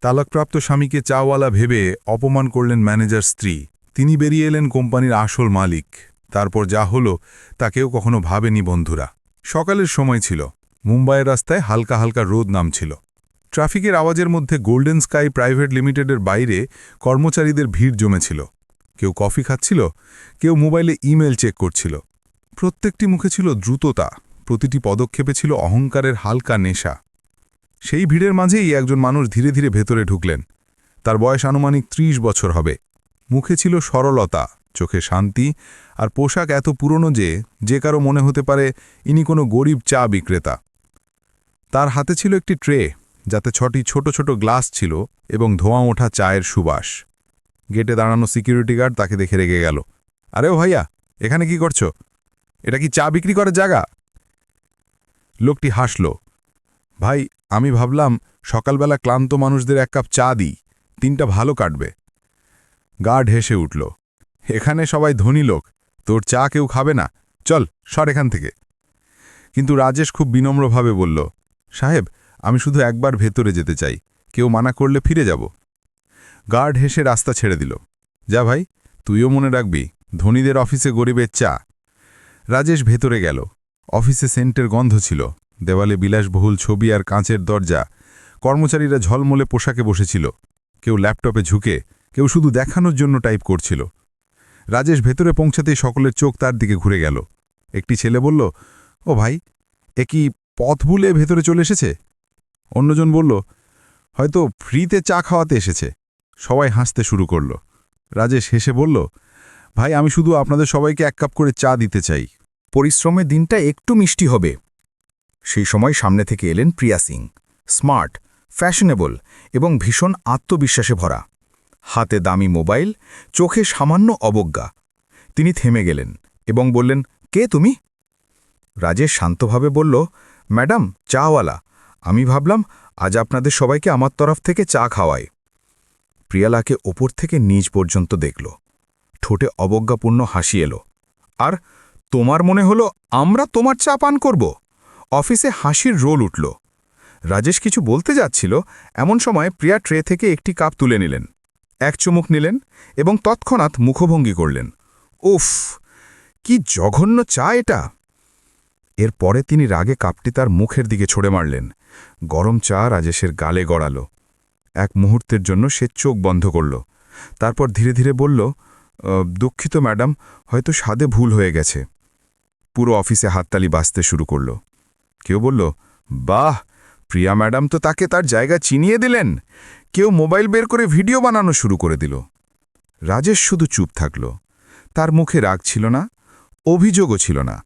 তালাকপ্রাপ্ত স্বামীকে চাওয়ালা ভেবে অপমান করলেন ম্যানেজার স্ত্রী। তিনি বেরিয়ে এলেন কোম্পানির আসল মালিক। তারপর যা হলো, তা কেউ কখনো ভাবেনি বন্ধুরা। সকালের সময় ছিল। মুম্বাইয়ের রাস্তায় হালকা হালকা রোদ নামছিল। ট্রাফিকের আওয়াজের মধ্যে গোল্ডেন স্কাই প্রাইভেট লিমিটেডের বাইরে কর্মচারীদের ভিড় জমেছিল। কেউ কফি খাচ্ছিল, কেউ মোবাইলে ইমেল চেক করছিল। প্রত্যেকটি মুখে ছিল দ্রুততা, প্রতিটি পদক্ষেপে ছিল অহংকারের হালকা নেশা। সেই ভিড়ের মাঝেই একজন মানুষ ধীরে ধীরে ভেতরে ঢুকলেন। তার বয়স আনুমানিক ত্রিশ বছর হবে। মুখে ছিল সরলতা, চোখে শান্তি আর পোশাক এত পুরনো যে যে কারও মনে হতে পারে ইনি কোনো গরিব চা বিক্রেতা। তার হাতে ছিল একটি ট্রে, যাতে ছটি ছোট ছোট গ্লাস ছিল এবং ধোঁয়া ওঠা চায়ের সুবাস। গেটে দাঁড়ানো সিকিউরিটি গার্ড তাকে দেখে রেগে গেল। আরে ও ভাইয়া, এখানে কি করছ? এটা কি চা বিক্রি করার জায়গা? লোকটি হাসল। ভাই, আমি ভাবলাম সকালবেলা ক্লান্ত মানুষদের এক কাপ চা দিই, তিনটা ভালো কাটবে। গার্ড হেসে উঠল। এখানে সবাই ধনী লোক, তোর চা কেউ খাবে না? চল, সর এখান থেকে। কিন্তু রাজেশ খুব বিনম্রভাবে বলল, সাহেব, আমি শুধু একবার ভেতরে যেতে চাই, কেউ মানা করলে ফিরে যাব। গার্ড হেসে রাস্তা ছেড়ে দিল। যা ভাই, তুইও মনে রাখবি, ধনীদের অফিসে গরিবের চা। রাজেশ ভেতরে গেল। অফিসে সেন্টের গন্ধ ছিল। দেওয়ালে বিলাসবহুল ছবি আর কাঁচের দরজা। কর্মচারীরা ঝলমলে পোশাকে বসেছিল। কেউ ল্যাপটপে ঝুঁকে, কেউ শুধু দেখানোর জন্য টাইপ করছিল। রাজেশ ভেতরে পৌঁছাতেই সকলের চোখ তার দিকে ঘুরে গেল। একটি ছেলে বলল, ও ভাই, এ কি পথ ভুলে ভেতরে চলে এসেছে? অন্যজন বলল, হয়তো ফ্রিতে চা খাওয়াতে এসেছে। সবাই হাসতে শুরু করল। রাজেশ হেসে বলল, ভাই, আমি শুধু আপনাদের সবাইকে এক কাপ করে চা দিতে চাই। পরিশ্রমের দিনটা একটু মিষ্টি হবে। সেই সময় সামনে থেকে এলেন প্রিয়া সিং। স্মার্ট, ফ্যাশনেবল এবং ভীষণ আত্মবিশ্বাসে ভরা। হাতে দামি মোবাইল, চোখে সামান্য অবজ্ঞা। তিনি থেমে গেলেন এবং বললেন, কে তুমি? রাজেশ শান্তভাবে বলল, ম্যাডাম, চাওয়ালা। আমি ভাবলাম, আজ আপনাদের সবাইকে আমার তরফ থেকে চা খাওয়াই। প্রিয়ালাকে ওপর থেকে নিচ পর্যন্ত দেখল। ঠোঁটে অবজ্ঞাপূর্ণ হাসি এলো। আর তোমার মনে হলো, আমরা তোমার চা পান করব? অফিসে হাসির রোল উঠল। রাজেশ কিছু বলতে যাচ্ছিল, এমন সময় প্রিয়া ট্রে থেকে একটি কাপ তুলে নিলেন। এক চুমুক নিলেন এবং তৎক্ষণাৎ মুখভঙ্গি করলেন। উফ, কি জঘন্য চা এটা! এরপরে তিনি রাগে কাপটি তার মুখের দিকে ছড়ে মারলেন। গরম চা রাজেশের গালে গড়াল। এক মুহূর্তের জন্য সে চোখ বন্ধ করল। তারপর ধীরে ধীরে বলল দুঃখিত ম্যাডাম, হয়তো স্বাদে ভুল হয়ে গেছে। পুরো অফিসে হাততালি বাঁচতে শুরু করল। কেউ বলল, বাহ, প্রিয়া ম্যাডাম তো তাকে তার জায়গা চিনিয়ে দিলেন। কেউ মোবাইল বের করে ভিডিও বানানো শুরু করে দিল। রাজেশ শুধু চুপ থাকল। তার মুখে রাগ ছিল না, অভিযোগও ছিল না,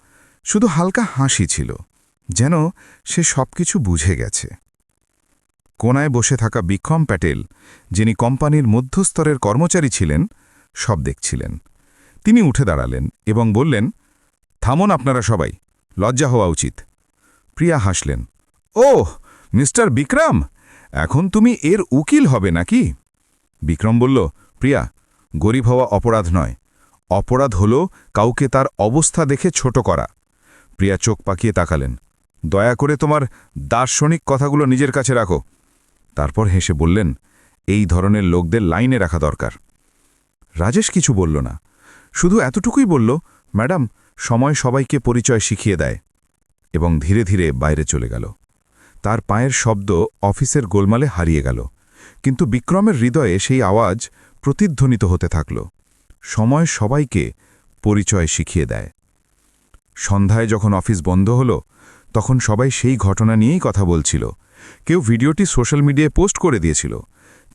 শুধু হালকা হাসি ছিল, যেন সে সবকিছু বুঝে গেছে। কোনায় বসে থাকা বিক্রম প্যাটেল, যিনি কোম্পানির মধ্যস্তরের কর্মচারী ছিলেন, সব দেখছিলেন। তিনি উঠে দাঁড়ালেন এবং বললেন, থামুন আপনারা সবাই, লজ্জা হওয়া উচিত। প্রিয়া হাসলেন। ওহ, মিস্টার বিক্রম, এখন তুমি এর উকিল হবে নাকি? বিক্রম বলল, প্রিয়া, গরিব হওয়া অপরাধ নয়। অপরাধ হল কাউকে তার অবস্থা দেখে ছোট করা। প্রিয়া চোখ পাকিয়ে তাকালেন। দয়া করে তোমার দার্শনিক কথাগুলো নিজের কাছে রাখো। তারপর হেসে বললেন, এই ধরনের লোকদের লাইনে রাখা দরকার। রাজেশ কিছু বলল না। শুধু এতটুকুই বলল, ম্যাডাম, সময় সবাইকে পরিচয় শিখিয়ে দেয়। এবং ধীরে ধীরে বাইরে চলে গেল। তার পায়ের শব্দ অফিসের গোলমালে হারিয়ে গেল, কিন্তু বিক্রমের হৃদয়ে সেই আওয়াজ প্রতিধ্বনিত হতে থাকল। সময় সবাইকে পরিচয় শিখিয়ে দেয়। সন্ধ্যায় যখন অফিস বন্ধ হল, তখন সবাই সেই ঘটনা নিয়েই কথা বলছিল। কেউ ভিডিওটি সোশ্যাল মিডিয়ায় পোস্ট করে দিয়েছিল।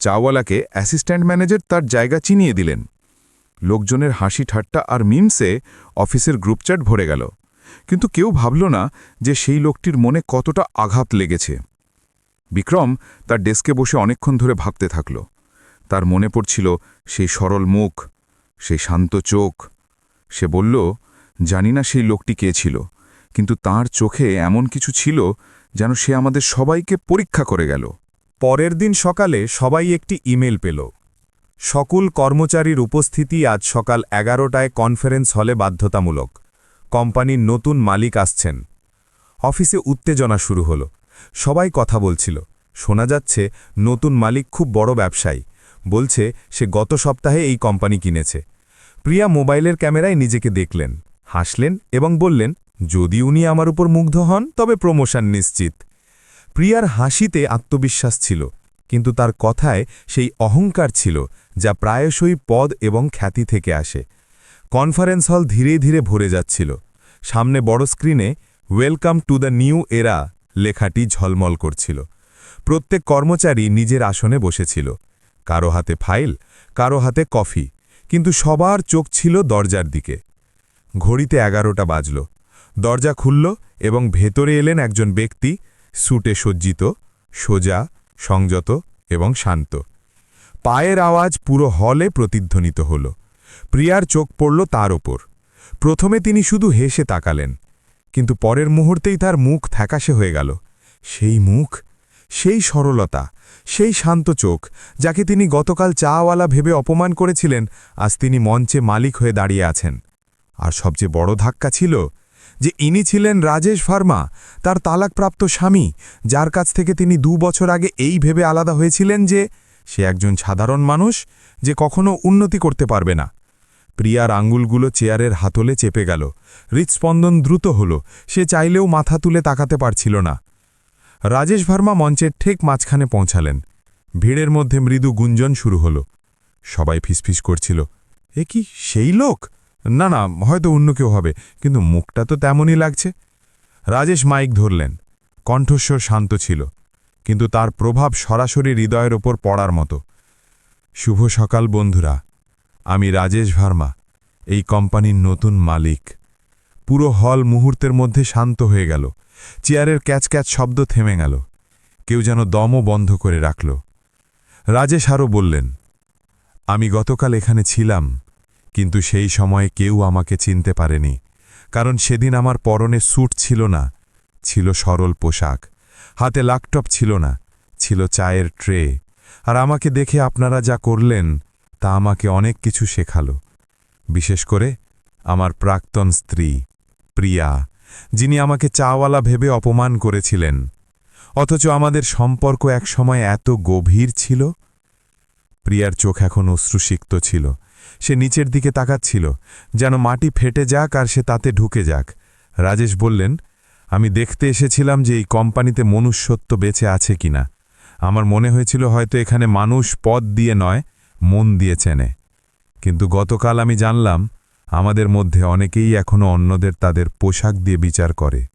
চাওয়ালাকে অ্যাসিস্ট্যান্ট ম্যানেজার তার জায়গা চিনিয়ে দিলেন। লোকজনের হাসি ঠাট্টা আর মিমসে অফিসের গ্রুপচ্যাট ভরে গেল। কিন্তু কেউ ভাবল না যে সেই লোকটির মনে কতটা আঘাত লেগেছে। বিক্রম তার ডেস্কে বসে অনেকক্ষণ ধরে ভাবতে থাকল। তার মনে পড়ছিল সেই সরল মুখ সেই শান্ত চোখ। সে বলল, জানি না সেই লোকটি কে ছিল, কিন্তু তার চোখে এমন কিছু ছিল যেন সে আমাদের সবাইকে পরীক্ষা করে গেল। পরের দিন সকালে সবাই একটি ইমেল পেল। সকল কর্মচারীর উপস্থিতি আজ সকাল এগারোটায় কনফারেন্স হলে বাধ্যতামূলক। কোম্পানির নতুন মালিক আসছেন। অফিসে উত্তেজনা শুরু হল। সবাই কথা বলছিল। শোনা যাচ্ছে, নতুন মালিক খুব বড় ব্যবসায়ী। বলছে, সে গত সপ্তাহে এই কোম্পানি কিনেছে। প্রিয়া মোবাইলের ক্যামেরায় নিজেকে দেখলেন। হাসলেন এবং বললেন, যদি উনি আমার উপর মুগ্ধ হন, তবে প্রমোশন নিশ্চিত। প্রিয়ার হাসিতে আত্মবিশ্বাস ছিল, কিন্তু তার কথায় সেই অহংকার ছিল, যা প্রায়শই পদ এবং খ্যাতি থেকে আসে। কনফারেন্স হল ধীরে ধীরে ভরে যাচ্ছিল। সামনে বড় স্ক্রিনে, ওয়েলকাম টু দ্য নিউ এরা লেখাটি ঝলমল করছিল। প্রত্যেক কর্মচারী নিজের আসনে বসেছিল। কারও হাতে ফাইল, কারও হাতে কফি, কিন্তু সবার চোখ ছিল দরজার দিকে। ঘড়িতে এগারোটা বাজল। দরজা খুলল এবং ভেতরে এলেন একজন ব্যক্তি, স্যুটে সজ্জিত, সোজা, সংযত এবং শান্ত। পায়ের আওয়াজ পুরো হলে প্রতিধ্বনিত হল। প্রিয়ার চোখ পড়ল তার ওপর। প্রথমে তিনি শুধু হেসে তাকালেন, কিন্তু পরের মুহূর্তেই তার মুখ থ্যাকাশে হয়ে গেল। সেই মুখ, সেই সরলতা, সেই শান্ত চোখ, যাকে তিনি গতকাল চাওয়ালা ভেবে অপমান করেছিলেন, আজ তিনি মঞ্চে মালিক হয়ে দাঁড়িয়ে আছেন। আর সবচেয়ে বড় ধাক্কা ছিল যে ইনি ছিলেন রাজেশ ভার্মা, তার তালাকপ্রাপ্ত স্বামী, যার কাছ থেকে তিনি দু বছর আগে এই ভেবে আলাদা হয়েছিলেন যে সে একজন সাধারণ মানুষ যে কখনো উন্নতি করতে পারবে না। প্রিয়ার আঙ্গুলগুলো চেয়ারের হাতলে চেপে গেল। হৃৎস্পন্দন দ্রুত হল, সে চাইলেও মাথা তুলে তাকাতে পারছিল না। রাজেশ ভার্মা মঞ্চের ঠেক মাঝখানে পৌঁছালেন। ভিড়ের মধ্যে মৃদু গুঞ্জন শুরু হল। সবাই ফিসফিস করছিল। এ কি সেই লোক? না না, হয়তো অন্য কেউ হবে, কিন্তু মুখটা তো তেমনই লাগছে। রাজেশ মাইক ধরলেন। কণ্ঠস্বর শান্ত ছিল, কিন্তু তার প্রভাব সরাসরি হৃদয়ের ওপর পড়ার মতো। শুভ সকাল, বন্ধুরা। আমি রাজেশ ভার্মা, এই কোম্পানির নতুন মালিক। পুরো হল মুহূর্তের মধ্যে শান্ত হয়ে গেল। চেয়ারের ক্যাচ ক্যাচ শব্দ থেমে গেল। কেউ যেন দমও বন্ধ করে রাখল। রাজেশ আরও বললেন, আমি গতকাল এখানে ছিলাম, কিন্তু সেই সময়ে কেউ আমাকে চিনতে পারেনি, কারণ সেদিন আমার পরনে স্যুট ছিল না, ছিল সরল পোশাক, হাতে ল্যাপটপ ছিল না, ছিল চায়ের ট্রে, আর আমাকে দেখে আপনারা যা করলেন তা আমাকে অনেক কিছু শেখালো, বিশেষ করে আমার প্রাক্তন স্ত্রী, প্রিয়া, যিনি আমাকে চাওয়ালা ভেবে অপমান করেছিলেন। অথচ আমাদের সম্পর্ক এক সময় এত গভীর ছিল। প্রিয়ার চোখ এখন অশ্রুসিক্ত ছিল। সে নিচের দিকে তাকাচ্ছিল, যেন মাটি ফেটে যাক আর সে তাতে ঢুকে যাক। রাজেশ বললেন, আমি দেখতে এসেছিলাম যে এই কোম্পানিতে মনুষ্যত্ব বেঁচে আছে কিনা। আমার মনে হয়েছিল হয়তো এখানে মানুষ পদ দিয়ে নয় মন দিয়ে চেনে। কিন্তু গতকাল আমি জানলাম, আমাদের মধ্যে অনেকেই এখনও অন্যদের তাদের পোশাক দিয়ে বিচার করে।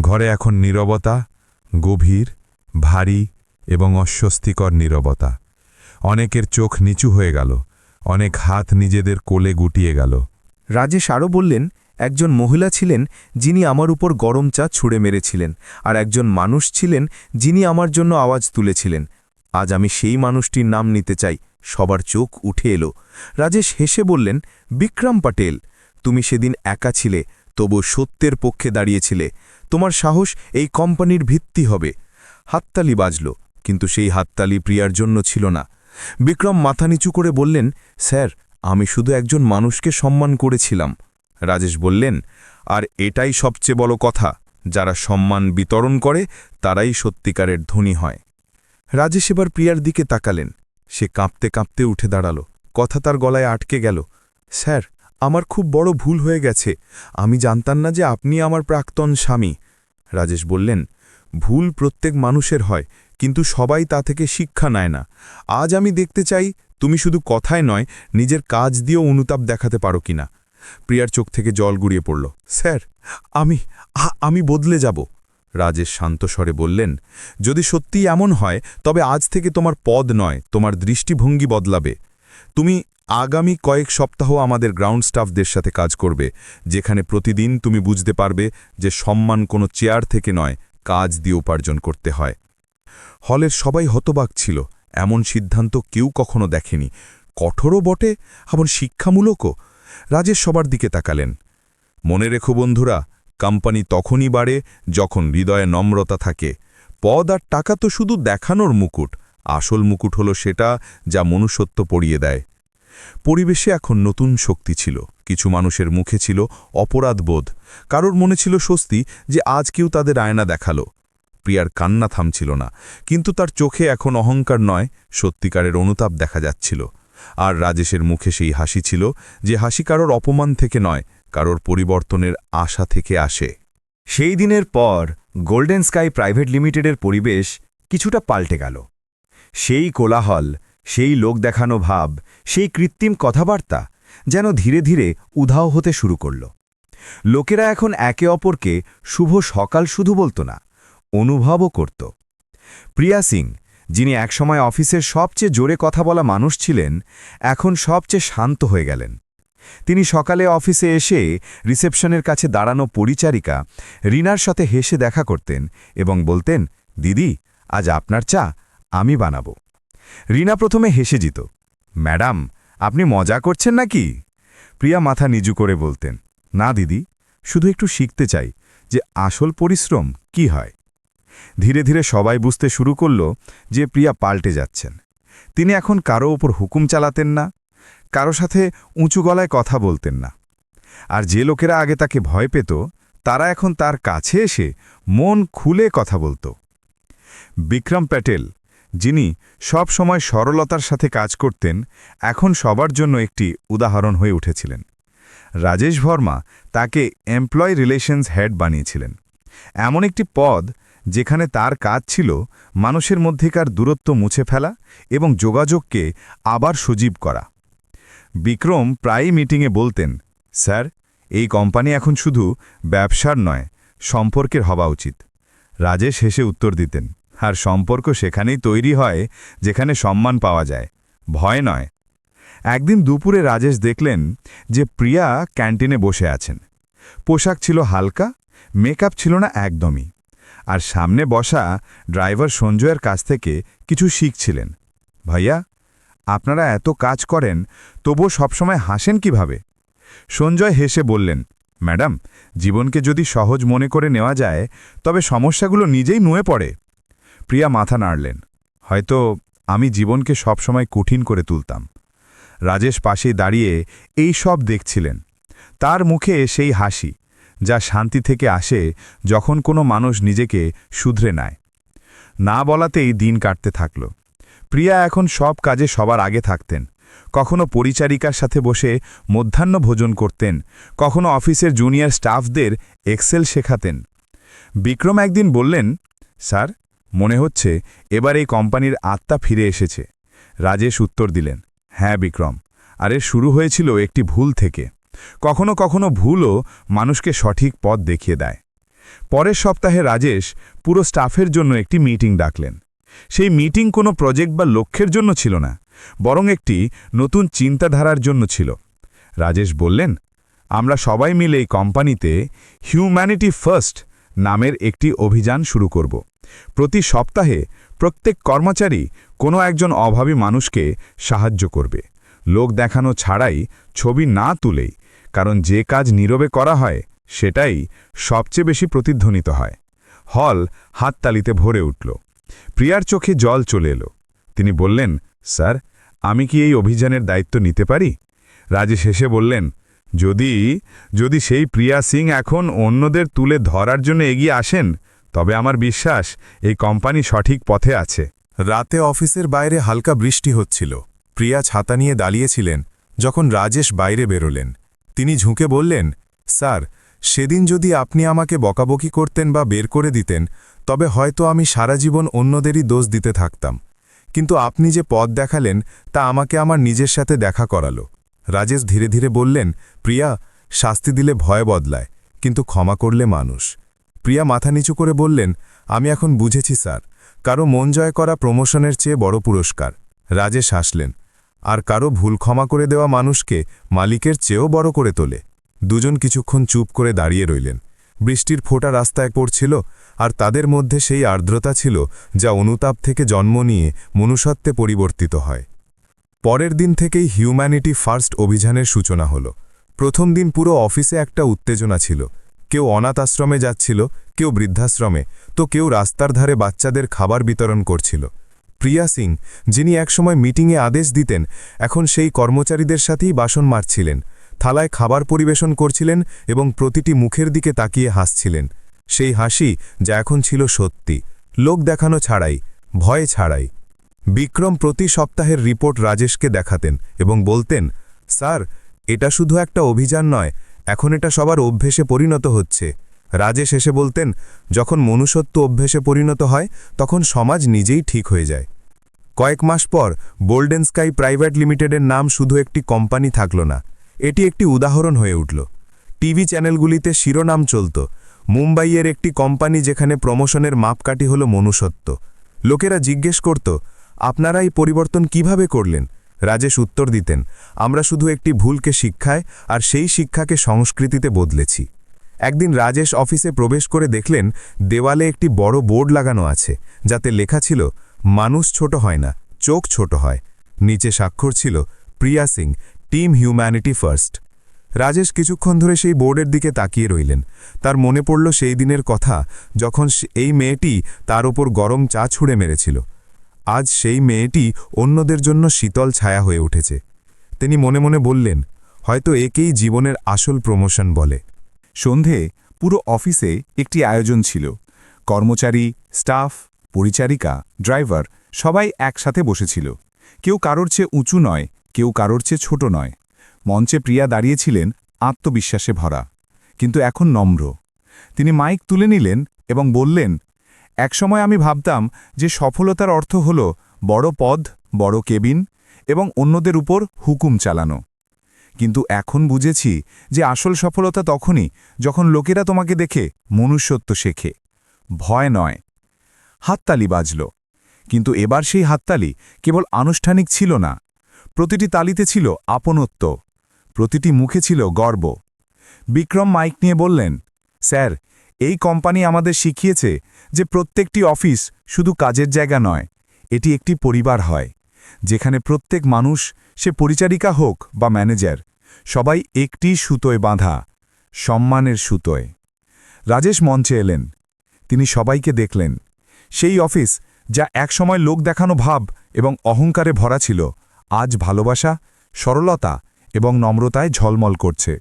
ঘরে এখন নীরবতা, গভীর, ভারী এবং অস্বস্তিকর নীরবতা। অনেকের চোখ নিচু হয়ে গেল, অনেক হাত নিজেদের কোলে গুটিয়ে গেল। রাজেশ আরও বললেন, একজন মহিলা ছিলেন যিনি আমার উপর গরম চা ছুঁড়ে মেরেছিলেন, আর একজন মানুষ ছিলেন যিনি আমার জন্য আওয়াজ তুলেছিলেন। আজ আমি সেই মানুষটির নাম নিতে চাই। সবার চোখ উঠে এলো। রাজেশ হেসে বললেন, বিক্রম পটেল, তুমি সেদিন একা ছিলে তবু সত্যের পক্ষে দাঁড়িয়েছিলে। তোমার সাহস এই কোম্পানির ভিত্তি হবে। হাততালি বাজল, কিন্তু সেই হাততালি প্রিয়ার জন্য ছিল না। বিক্রম মাথা নিচু করে বললেন, স্যার, আমি শুধু একজন মানুষকে সম্মান করেছিলাম। রাজেশ বললেন, আর এটাই সবচেয়ে বড় কথা। যারা সম্মান বিতরণ করে, তারাই সত্যিকারের ধনী হয়। রাজেশ এবার প্রিয়ার দিকে তাকালেন। সে কাঁপতে কাঁপতে উঠে দাঁড়াল। কথা তার গলায় আটকে গেল। স্যার, আমার খুব বড় ভুল হয়ে গেছে। আমি জানতাম না যে আপনি আমার প্রাক্তন স্বামী। রাজেশ বললেন, ভুল প্রত্যেক মানুষের হয়, কিন্তু সবাই তা থেকে শিক্ষা নেয় না। আজ আমি দেখতে চাই, তুমি শুধু কথায় নয়, নিজের কাজ দিয়েও অনুতাপ দেখাতে পারো কিনা? প্রিয়ার চোখ থেকে জল গুড়িয়ে পড়ল। স্যার, আমি আমি বদলে যাব। রাজেশ শান্ত স্বরে বললেন, যদি সত্যি এমন হয়, তবে আজ থেকে তোমার পদ নয়, তোমার দৃষ্টিভঙ্গি বদলাবে। তুমি আগামী কয়েক সপ্তাহ আমাদের গ্রাউন্ড স্টাফদের সাথে কাজ করবে, যেখানে প্রতিদিন তুমি বুঝতে পারবে যে সম্মান কোনো চেয়ার থেকে নয়, কাজ দিয়ে উপার্জন করতে হয়। হলের সবাই হতবাক ছিল, এমন সিদ্ধান্ত কেউ কখনো দেখেনি। কঠোরও বটে, আবার শিক্ষামূলকও। রাজেশ সবার দিকে তাকালেন। মনে রেখো বন্ধুরা কোম্পানি তখনই বাড়ে যখন হৃদয়ে নম্রতা থাকে। পদ আর টাকা তো শুধু দেখানোর মুকুট। আসল মুকুট হলো সেটা যা মনুষ্যত্ব পড়িয়ে দেয়। পরিবেশে এখন নতুন শক্তি ছিল। কিছু মানুষের মুখে ছিল অপরাধবোধ কারোর মনে ছিল স্বস্তি যে আজ কেউ তাদের আয়না দেখাল। প্রিয়ার কান্না থামছিল না। কিন্তু তার চোখে এখন অহংকার নয়, সত্যিকারের অনুতাপ দেখা যাচ্ছিল। আর রাজেশের মুখে সেই হাসি ছিল যে হাসি কারোর অপমান থেকে নয় কারোর পরিবর্তনের আশা থেকে আসে। সেই দিনের পর গোল্ডেন স্কাই প্রাইভেট লিমিটেডের পরিবেশ কিছুটা পাল্টে গেল। সেই কোলাহল, সেই লোক দেখানো ভাব, সেই কৃত্রিম কথাবার্তা যেন ধীরে ধীরে উধাও হতে শুরু করল। লোকেরা এখন একে অপরকে শুভ সকাল শুধু বলত না, অনুভবও করত। প্রিয়া সিং, যিনি একসময় অফিসের সবচেয়ে জোরে কথা বলা মানুষ ছিলেন, এখন সবচেয়ে শান্ত হয়ে গেলেন। তিনি সকালে অফিসে এসে রিসেপশনের কাছে দাঁড়ানো পরিচারিকা রিনার সাথে হেসে দেখা করতেন এবং বলতেন, দিদি, আজ আপনার চা, আমি বানাবো। রিনা প্রথমে হেসে যেত ম্যাডাম, আপনি মজা করছেন নাকি? প্রিয়া মাথা নিজু করে বলতেন, না দিদি, শুধু একটু শিখতে চাই যে আসল পরিশ্রম কি হয়? ধীরে ধীরে সবাই বুঝতে শুরু করল যে প্রিয়া পাল্টে যাচ্ছেন। তিনি এখন কারও ওপর হুকুম চালাতেন না কারও সাথে উঁচু গলায় কথা বলতেন না। আর যে লোকেরা আগে তাকে ভয় পেত, তারা এখন তার কাছে এসে মন খুলে কথা বলত। বিক্রম প্যাটেল, যিনি সব সময় সরলতার সাথে কাজ করতেন, এখন সবার জন্য একটি উদাহরণ হয়ে উঠেছিলেন। রাজেশ ভর্মা তাকে এমপ্লয় রিলেশনস হেড বানিয়েছিলেন। এমন একটি পদ যেখানে তার কাজ ছিল মানুষের মধ্যেকার দূরত্ব মুছে ফেলা এবং যোগাযোগকে আবার সজীব করা। বিক্রম প্রায়ই মিটিংয়ে বলতেন, স্যার, এই কোম্পানি এখন শুধু ব্যবসার নয়, সম্পর্কের হওয়া উচিত। রাজেশ হেসে উত্তর দিতেন, আর সম্পর্ক সেখানেই তৈরি হয় যেখানে সম্মান পাওয়া যায়, ভয় নয়। একদিন দুপুরে রাজেশ দেখলেন যে প্রিয়া ক্যান্টিনে বসে আছেন। পোশাক ছিল হালকা, মেকআপ ছিল না একদমই, আর সামনে বসা ড্রাইভার সঞ্জয়ের কাছ থেকে কিছু শিখছিলেন। ভাইয়া আপনারা এত কাজ করেন, তবুও সবসময় হাসেন কীভাবে? সঞ্জয় হেসে বললেন, ম্যাডাম, জীবনকে যদি সহজ মনে করে নেওয়া যায়, তবে সমস্যাগুলো নিজেই নুয়ে পড়ে। প্রিয়া মাথা নাড়লেন, হয়তো আমি জীবনকে সবসময় কঠিন করে তুলতাম। রাজেশ পাশে দাঁড়িয়ে এই সব দেখছিলেন। তার মুখে সেই হাসি, যা শান্তি থেকে আসে যখন কোনো মানুষ নিজেকে শুধরে নেয়। না বলাতেই দিন কাটতে থাকল। প্রিয়া এখন সব কাজে সবার আগে থাকতেন। কখনো পরিচারিকার সাথে বসে মধ্যাহ্ন ভোজন করতেন, কখনো অফিসের জুনিয়র স্টাফদের এক্সেল শেখাতেন। বিক্রম একদিন বললেন, স্যার, মনে হচ্ছে এবার এই কোম্পানির আত্মা ফিরে এসেছে। রাজেশ উত্তর দিলেন হ্যাঁ বিক্রম, আরে শুরু হয়েছিল একটি ভুল থেকে। কখনো কখনো ভুলও মানুষকে সঠিক পথ দেখিয়ে দেয়। পরের সপ্তাহে রাজেশ পুরো স্টাফের জন্য একটি মিটিং ডাকলেন। সেই মিটিং কোনো প্রজেক্ট বা লক্ষ্যের জন্য ছিল না, বরং একটি নতুন চিন্তাধারার জন্য ছিল। রাজেশ বললেন, আমরা সবাই মিলে এই কোম্পানিতে হিউম্যানিটি ফার্স্ট নামের একটি অভিযান শুরু করব। প্রতি সপ্তাহে প্রত্যেক কর্মচারী কোনো একজন অভাবী মানুষকে সাহায্য করবে। লোক দেখানো ছাড়াই ছবি না তুলেই, কারণ যে কাজ নীরবে করা হয়, সেটাই সবচেয়ে বেশি প্রতিধ্বনিত হয়। হল হাততালিতে ভরে উঠল। প্রিয়ার চোখে জল চলে এলো। তিনি বললেন, স্যার, আমি কি এই অভিযানের দায়িত্ব নিতে পারি? রাজেশ হেসে বললেন, যদি যদি সেই প্রিয়া সিং এখন অন্যদের তুলে ধরার জন্য এগিয়ে আসেন, তবে আমার বিশ্বাস এই কোম্পানি সঠিক পথে আছে। রাতে অফিসের বাইরে হালকা বৃষ্টি হচ্ছিল। প্রিয়া ছাতা নিয়ে দাঁড়িয়েছিলেন যখন রাজেশ বাইরে বেরোলেন। তিনি ঝুঁকে বললেন, স্যার, সেদিন যদি আপনি আমাকে বকাবকি করতেন বা বের করে দিতেন তবে হয়তো আমি সারা জীবন অন্যদেরই দোষ দিতে থাকতাম। কিন্তু আপনি যে পথ দেখালেন, তা আমাকে আমার নিজের সাথে দেখা করালো। রাজেশ ধীরে ধীরে বললেন, প্রিয়া, শাস্তি দিলে ভয় বদলায়, কিন্তু ক্ষমা করলে মানুষ। প্রিয়া মাথা নিচু করে বললেন, আমি এখন বুঝেছি, স্যার। কারও মন জয় করা প্রমোশনের চেয়ে বড় পুরস্কার। রাজেশ হাসলেন, আর কারও ভুল ক্ষমা করে দেওয়া মানুষকে মালিকের চেয়েও বড় করে তোলে। দুজন কিছুক্ষণ চুপ করে দাঁড়িয়ে রইলেন। বৃষ্টির ফোঁটা রাস্তায় পড়ছিল আর তাদের মধ্যে সেই আর্দ্রতা ছিল যা অনুতাপ থেকে জন্ম নিয়ে মনুষ্যত্বে পরিবর্তিত হয়। পরের দিন থেকেই হিউম্যানিটি ফার্স্ট অভিযানের সূচনা হল। প্রথম দিন পুরো অফিসে একটা উত্তেজনা ছিল। কেউ অনাথ আশ্রমে যাচ্ছিল, কেউ বৃদ্ধাশ্রমে, তো কেউ রাস্তার ধারে বাচ্চাদের খাবার বিতরণ করছিল। প্রিয়া সিং, যিনি একসময় মিটিংয়ে আদেশ দিতেন, এখন সেই কর্মচারীদের সাথেই বাসন মারছিলেন। থালায় খাবার পরিবেশন করছিলেন এবং প্রতিটি মুখের দিকে তাকিয়ে হাসছিলেন। সেই হাসি যা এখন ছিল সত্যি। লোক দেখানো ছাড়াই, ভয় ছাড়াই। বিক্রম প্রতি সপ্তাহের রিপোর্ট রাজেশকে দেখাতেন এবং বলতেন, স্যার, এটা শুধু একটা অভিযান নয়, এখন এটা সবার অভ্যেসে পরিণত হচ্ছে। রাজেশ এসে বলতেন, যখন মনুষ্যত্ব অভ্যেসে পরিণত হয়, তখন সমাজ নিজেই ঠিক হয়ে যায়। কয়েক মাস পর বোল্ডেন স্কাই প্রাইভেট লিমিটেডের নাম শুধু একটি কোম্পানি থাকল না এটি একটি উদাহরণ হয়ে উঠল। টিভি চ্যানেলগুলিতে শিরোনাম চলত। মুম্বাইয়ের একটি কোম্পানি যেখানে প্রমোশনের মাপকাঠি হল মনুষ্যত্ব। লোকেরা জিজ্ঞেস করত, আপনারা এই পরিবর্তন কীভাবে করলেন? রাজেশ উত্তর দিতেন, আমরা শুধু একটি ভুলকে শিক্ষায় আর সেই শিক্ষাকে সংস্কৃতিতে বদলেছি। একদিন রাজেশ অফিসে প্রবেশ করে দেখলেন, দেওয়ালে একটি বড় বোর্ড লাগানো আছে, যাতে লেখা ছিল, মানুষ ছোট হয় না, চোখ ছোট হয়। নিচে স্বাক্ষর ছিল, Priya Singh team humanity first Rajesh কিছুক্ষণ ধরে সেই বোর্ডের দিকে তাকিয়ে রইলেন। তার মনে পড়ল সেই দিনের কথা যখন এই মেয়েটি তার ওপর গরম চা ছুঁড়ে মেরেছিল। আজ সেই মেয়েটি অন্যদের জন্য শীতল ছায়া হয়ে উঠেছে। তিনি মনে মনে বললেন, হয়তো একেই জীবনের আসল প্রমোশন বলে। সন্ধে পুরো অফিসে একটি আয়োজন ছিল। কর্মচারী স্টাফ পরিচারিকা ড্রাইভার সবাই একসাথে বসেছিল। কেউ কারোর চেয়ে উঁচু নয় কেউ কারোর চেয়ে ছোট নয়। মঞ্চে প্রিয়া দাঁড়িয়েছিলেন, আত্মবিশ্বাসে ভরা, কিন্তু এখন নম্র। তিনি মাইক তুলে নিলেন এবং বললেন, একসময় আমি ভাবতাম যে সফলতার অর্থ হল বড় পদ, বড় কেবিন এবং অন্যদের উপর হুকুম চালানো। কিন্তু এখন বুঝেছি যে আসল সফলতা তখনই যখন লোকেরা তোমাকে দেখে মনুষ্যত্ব শেখে। ভয় নয়। হাততালি বাজল। কিন্তু এবার সেই হাততালি কেবল আনুষ্ঠানিক ছিল না। প্রতিটি তালিতে ছিল আপনত্ব, প্রতিটি মুখে ছিল গর্ব। বিক্রম মাইক নিয়ে বললেন, স্যার, এই কোম্পানি আমাদের শিখিয়েছে যে প্রত্যেকটি অফিস শুধু কাজের জায়গা নয়, এটি একটি পরিবার হয়, যেখানে প্রত্যেক মানুষ সে পরিচারিকা হোক বা ম্যানেজার, সবাই একটি সুতোয় বাঁধা, সম্মানের সুতোয়। রাজেশ মঞ্চে এলেন। তিনি সবাইকে দেখলেন। সেই অফিস যা একসময় লোক দেখানো ভাব এবং অহংকারে ভরা ছিল আজ ভালোবাসা, সরলতা এবং নম্রতায় ঝলমল করছে।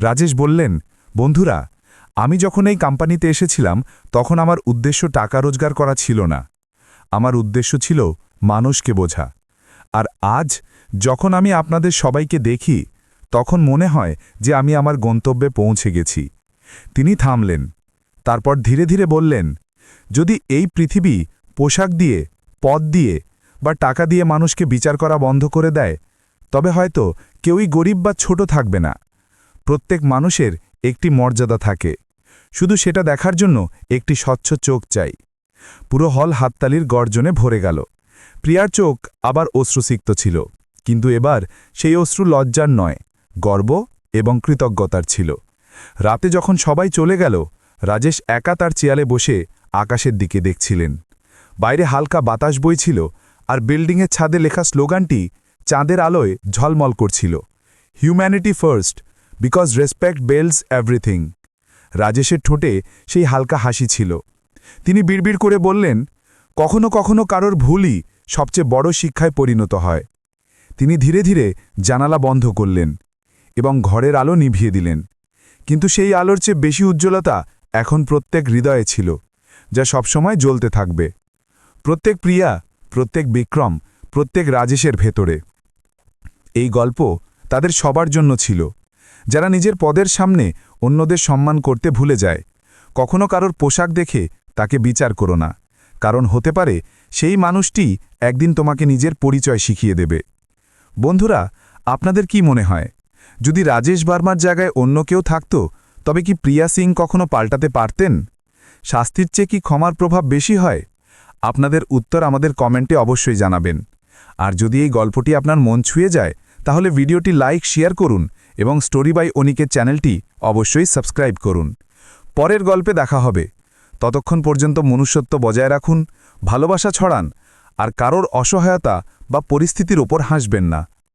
রাজেশ বললেন, বন্ধুরা, আমি যখন এই কোম্পানিতে এসেছিলাম, তখন আমার উদ্দেশ্য টাকা রোজগার করা ছিল না। আমার উদ্দেশ্য ছিল মানুষকে বোঝা। আর আজ যখন আমি আপনাদের সবাইকে দেখি, তখন মনে হয় যে আমি আমার গন্তব্যে পৌঁছে গেছি। তিনি থামলেন, তারপর ধীরে ধীরে বললেন, যদি এই পৃথিবী পোশাক দিয়ে, পদ দিয়ে বা টাকা দিয়ে মানুষকে বিচার করা বন্ধ করে দেয়, তবে হয়তো কেউই গরিব বা ছোট থাকবে না। প্রত্যেক মানুষের একটি মর্যাদা থাকে। শুধু সেটা দেখার জন্য একটি স্বচ্ছ চোখ চাই। পুরো হল হাততালির গর্জনে ভরে গেল। প্রিয়ার চোখ আবার অশ্রুসিক্ত ছিল, কিন্তু এবার সেই অশ্রু লজ্জার নয়, গর্ব এবং কৃতজ্ঞতার ছিল। রাতে যখন সবাই চলে গেল, রাজেশ একা তার চেয়ালে বসে আকাশের দিকে দেখছিলেন। বাইরে হালকা বাতাস বইছিল আর বিল্ডিংয়ের ছাদে লেখা স্লোগানটি চাঁদের আলোয় ঝলমল করছিল। Humanity first because respect bells everything রাজেশের ঠোঁটে সেই হালকা হাসি ছিল। তিনি বিড়বিড় করে বললেন, কখনো কখনো কারোর ভুলই সবচেয়ে বড় শিক্ষায় পরিণত হয়। তিনি ধীরে ধীরে জানালা বন্ধ করলেন এবং ঘরের আলো নিভিয়ে দিলেন। কিন্তু সেই আলোর চেয়ে বেশি উজ্জ্বলতা এখন প্রত্যেক হৃদয়ে ছিল, যা সবসময় জ্বলতে থাকবে। প্রত্যেক প্রিয়া প্রত্যেক বিক্রম, প্রত্যেক রাজেশের ভেতরে। এই গল্প তাদের সবার জন্য ছিল। যারা নিজের পদের সামনে অন্যদের সম্মান করতে ভুলে যায়, কখনো কারোর পোশাক দেখে তাকে বিচার করো না। কারণ হতে পারে সেই মানুষটি একদিন তোমাকে নিজের পরিচয় শিখিয়ে দেবে। বন্ধুরা, আপনাদের কি মনে হয়? যদি রাজেশ বার্মার জায়গায় অন্য কেউ থাকত, তবে কি প্রিয়া সিং কখনো পাল্টাতে পারতেন? শাস্তির চেয়ে কি ক্ষমার প্রভাব বেশি হয়? আপনাদের উত্তর আমাদের কমেন্টে অবশ্যই জানাবেন। আর যদি এই গল্পটি আপনার মন ছুঁয়ে যায়, তাহলে ভিডিওটি লাইক, শেয়ার করুন এবং স্টোরি বাই অনিকের চ্যানেলটি অবশ্যই সাবস্ক্রাইব করুন। পরের গল্পে দেখা হবে। ততক্ষণ পর্যন্ত মনুষ্যত্ব বজায় রাখুন, ভালোবাসা ছড়ান, আর কারোর অসহায়তা বা পরিস্থিতির ওপর হাসবেন না।